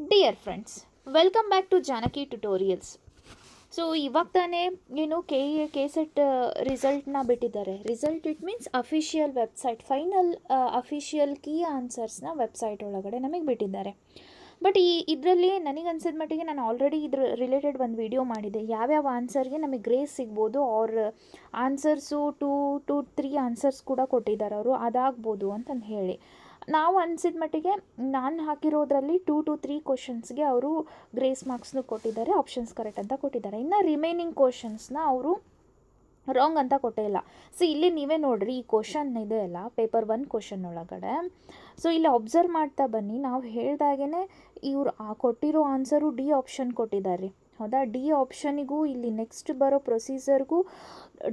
Dear friends welcome back to Janaki tutorials so ಇವಾಗ ತಾನೇ ಏನು ಕೆ ಎ ಕೆ ಸೆಟ್ ರಿಸಲ್ಟ್ನ ಬಿಟ್ಟಿದ್ದಾರೆ. Result it means official website final official key ಆನ್ಸರ್ಸ್ನ website ಒಳಗಡೆ ನಮಗೆ ಬಿಟ್ಟಿದ್ದಾರೆ. ಬಟ್ ಈ, ಇದರಲ್ಲಿ ನನಗೆ ಅನ್ಸಿದ ಮಟ್ಟಿಗೆ ನಾನು ಆಲ್ರೆಡಿ ಇದ್ರ ರಿಲೇಟೆಡ್ ಒಂದು ವಿಡಿಯೋ ಮಾಡಿದೆ. ಯಾವ್ಯಾವ ಆನ್ಸರ್ಗೆ ನಮಗೆ ಗ್ರೇಸ್ ಸಿಗ್ಬೋದು ಅವ್ರ answers two to three answers ಕೂಡ ಕೊಟ್ಟಿದ್ದಾರೆ ಅವರು. ಅದಾಗ್ಬೋದು ಅಂತಂದು ಹೇಳಿ. ನಾವು ಅನಿಸಿದ ಮಟ್ಟಿಗೆ ನಾನು ಹಾಕಿರೋದ್ರಲ್ಲಿ ಟೂ ಟು ತ್ರೀ ಕ್ವಶನ್ಸ್ಗೆ ಅವರು ಗ್ರೇಸ್ ಮಾರ್ಕ್ಸ್ನು ಕೊಟ್ಟಿದ್ದಾರೆ ಆಪ್ಷನ್ಸ್ ಕರೆಕ್ಟ್ ಅಂತ ಕೊಟ್ಟಿದ್ದಾರೆ. ಇನ್ನು ರಿಮೈನಿಂಗ್ ಕ್ವಶನ್ಸ್ನ ಅವರು ರಾಂಗ್ ಅಂತ ಕೊಟ್ಟೇ ಇಲ್ಲ. ಸೊ ಇಲ್ಲಿ ನೀವೇ ನೋಡ್ರಿ, ಈ ಕ್ವಶನ್ ಇದೆ ಅಲ್ಲ ಪೇಪರ್ ಒನ್ ಕ್ವಶನ್ ಒಳಗಡೆ. ಸೊ ಇಲ್ಲಿ ಅಬ್ಸರ್ವ್ ಮಾಡ್ತಾ ಬನ್ನಿ. ನಾವು ಹೇಳ್ದಾಗೇ ಇವರು ಆ ಕೊಟ್ಟಿರೋ ಆನ್ಸರು ಡಿ ಆಪ್ಷನ್ ಕೊಟ್ಟಿದ್ದಾರೆ. ಹೌದಾ? ಡಿ ಆಪ್ಷನಿಗೂ ಇಲ್ಲಿ ನೆಕ್ಸ್ಟ್ ಬರೋ ಪ್ರೊಸೀಜರ್ಗೂ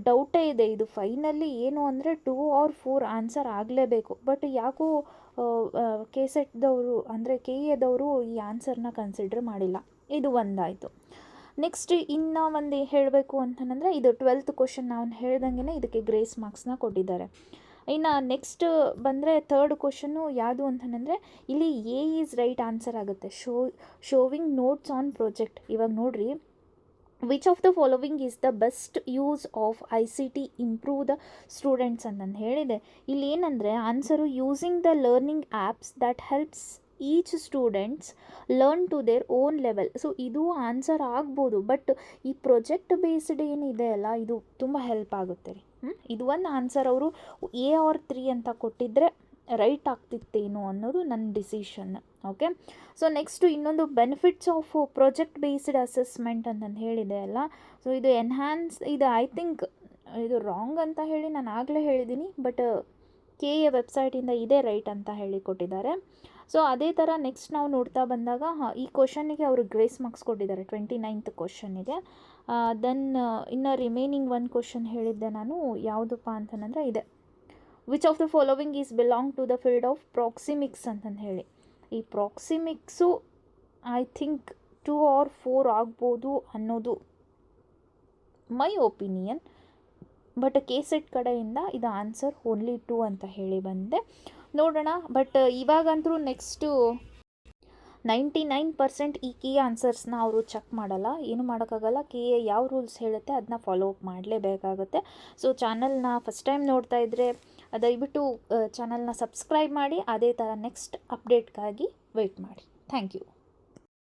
ಡೌಟೇ ಇದೆ. ಇದು ಫೈನಲ್ಲಿ ಏನು ಅಂದರೆ ಟೂ ಆರ್ ಫೋರ್ ಆನ್ಸರ್ ಆಗಲೇಬೇಕು. ಬಟ್ ಯಾಕೋ ಕೆ ಸೆಟ್ದವರು ಅಂದರೆ ಕೆ ಎದವರು ಈ ಆನ್ಸರ್ನ ಕನ್ಸಿಡರ್ ಮಾಡಿಲ್ಲ. ಇದು ಒಂದಾಯಿತು. ನೆಕ್ಸ್ಟ್ ಇನ್ನು ಒಂದು ಹೇಳಬೇಕು ಅಂತಂದರೆ ಇದು ಟ್ವೆಲ್ತ್ ಕ್ವಶನ್ ನಾನು ಹೇಳ್ದಂಗೆ ಇದಕ್ಕೆ ಗ್ರೇಸ್ ಮಾರ್ಕ್ಸ್ನ ಕೊಟ್ಟಿದ್ದಾರೆ. ಇನ್ನು ನೆಕ್ಸ್ಟ್ ಬಂದರೆ ಥರ್ಡ್ ಕ್ವಶನ್ನು ಯಾವುದು ಅಂತಂದರೆ ಇಲ್ಲಿ ಎ ಈಸ್ ರೈಟ್ ಆನ್ಸರ್ ಆಗುತ್ತೆ. Show showing notes on project ಇವಾಗ ನೋಡ್ರಿ which of the following is the best use of I C T improve the students ಅಂತಂದು ಹೇಳಿದೆ. ಇಲ್ಲಿ ಏನಂದರೆ answer using the learning apps that helps each students learn to their own level so ಇದು answer ಆಗ್ಬೋದು but ಈ project based ಏನಿದೆ ಅಲ್ಲ, ಇದು ತುಂಬ ಹೆಲ್ಪ್ ಆಗುತ್ತೆ ರೀ. ಇದು ಒಂದು ಆನ್ಸರ್ ಅವರು ಎ ಆರ್ ತ್ರೀ ಅಂತ ಕೊಟ್ಟಿದ್ದರೆ ರೈಟ್ ಆಗ್ತಿತ್ತೇನು ಅನ್ನೋದು ನನ್ನ ಡಿಸಿಷನ್ ಓಕೆ ಸೊ ನೆಕ್ಸ್ಟು ಇನ್ನೊಂದು benefits of project based assessment ಅಂತಂದು ಹೇಳಿದೆ ಅಲ್ಲ? ಸೊ ಇದು ಎನ್ಹ್ಯಾನ್ಸ್ ಇದು ಐ ಥಿಂಕ್ ಇದು ರಾಂಗ್ ಅಂತ ಹೇಳಿ ನಾನು ಆಗಲೇ ಹೇಳಿದ್ದೀನಿ ಬಟ್ ಕೆ ಎ ವೆಬ್ಸೈಟಿಂದ ಇದೇ ರೈಟ್ ಅಂತ ಹೇಳಿ ಕೊಟ್ಟಿದ್ದಾರೆ. ಸೊ ಅದೇ ಥರ ನೆಕ್ಸ್ಟ್ ನಾವು ನೋಡ್ತಾ ಬಂದಾಗ ಈ ಕ್ವಶನಿಗೆ ಅವರು ಗ್ರೇಸ್ ಮಾರ್ಕ್ಸ್ ಕೊಟ್ಟಿದ್ದಾರೆ ಟ್ವೆಂಟಿ ನೈನ್ತ್ ಕ್ವಶನಿಗೆ ದೆನ್ ಇನ್ನು ರಿಮೈನಿಂಗ್ ಒಂದು ಕ್ವಶನ್ ಹೇಳಿದ್ದೆ ನಾನು, ಯಾವುದಪ್ಪ ಅಂತಂದರೆ ಇದೆ. Which of the following is belong to the field of proxemics ಅಂತಂದು ಹೇಳಿ. ಈ proxemics I think two or four ಆಗ್ಬೋದು ಅನ್ನೋದು ಮೈ ಒಪಿನಿಯನ್ ಬಟ್ ಕೇಸೆಟ್ ಕಡೆಯಿಂದ ಇದು ಆನ್ಸರ್ ಓನ್ಲಿ ಟೂ ಅಂತ ಹೇಳಿ ಬಂದೆ. ನೋಡೋಣ. ಬಟ್ ಇವಾಗಂತೂ ನೆಕ್ಸ್ಟು ನೈಂಟಿ ನೈನ್ ಪರ್ಸೆಂಟ್ ಈ ಕೀ ಆನ್ಸರ್ಸ್ನ ಅವರು ಚೆಕ್ ಮಾಡಲ್ಲ. ಏನು ಮಾಡೋಕ್ಕಾಗಲ್ಲ. ಕೆ ಎ ಯಾವ ರೂಲ್ಸ್ ಹೇಳುತ್ತೆ ಅದನ್ನ ಫಾಲೋ ಅಪ್ ಮಾಡಲೇಬೇಕಾಗುತ್ತೆ. ಸೊ ಚಾನಲ್ನ ಫಸ್ಟ್ ಟೈಮ್ ನೋಡ್ತಾ ಇದ್ದರೆ ದಯವಿಟ್ಟು ಚಾನಲ್ನ ಸಬ್ಸ್ಕ್ರೈಬ್ ಮಾಡಿ, ಅದೇ ಥರ ನೆಕ್ಸ್ಟ್ ಅಪ್ಡೇಟ್ಗಾಗಿ ವೆಯ್ಟ್ ಮಾಡಿ. Thank you